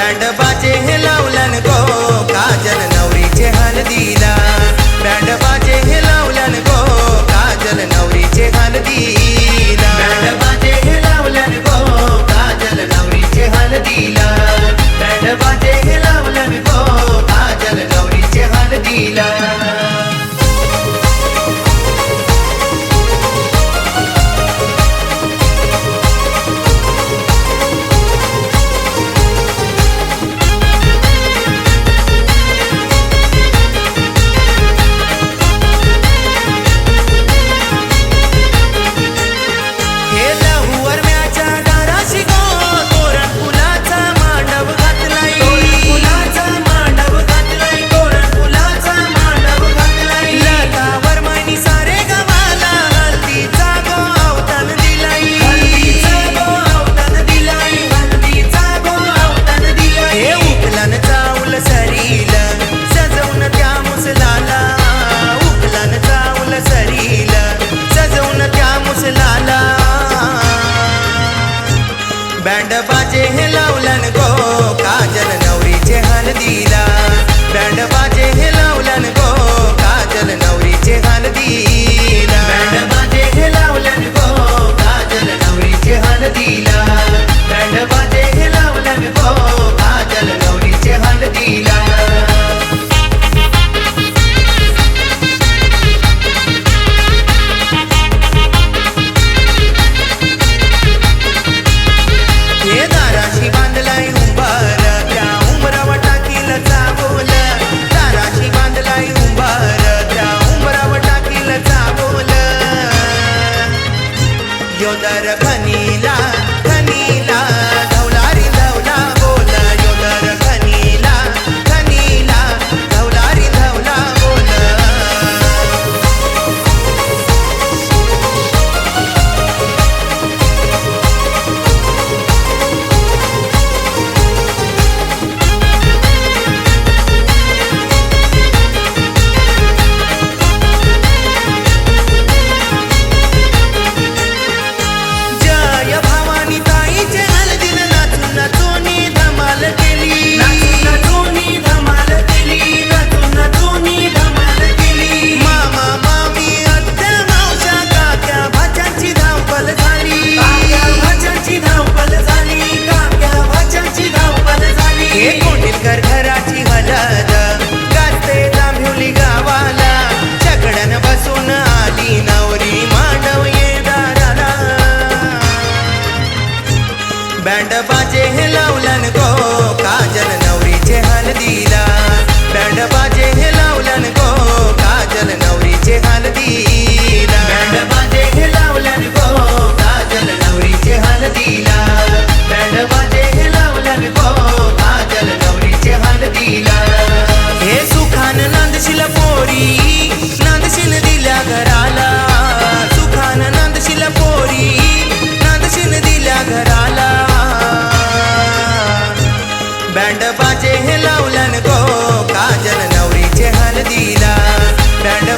Band बाजे हिला band बाजे हे लावल्यान गो. बाजे हे लावल्यान गो. काजल नवरीचे हाल दिला बँड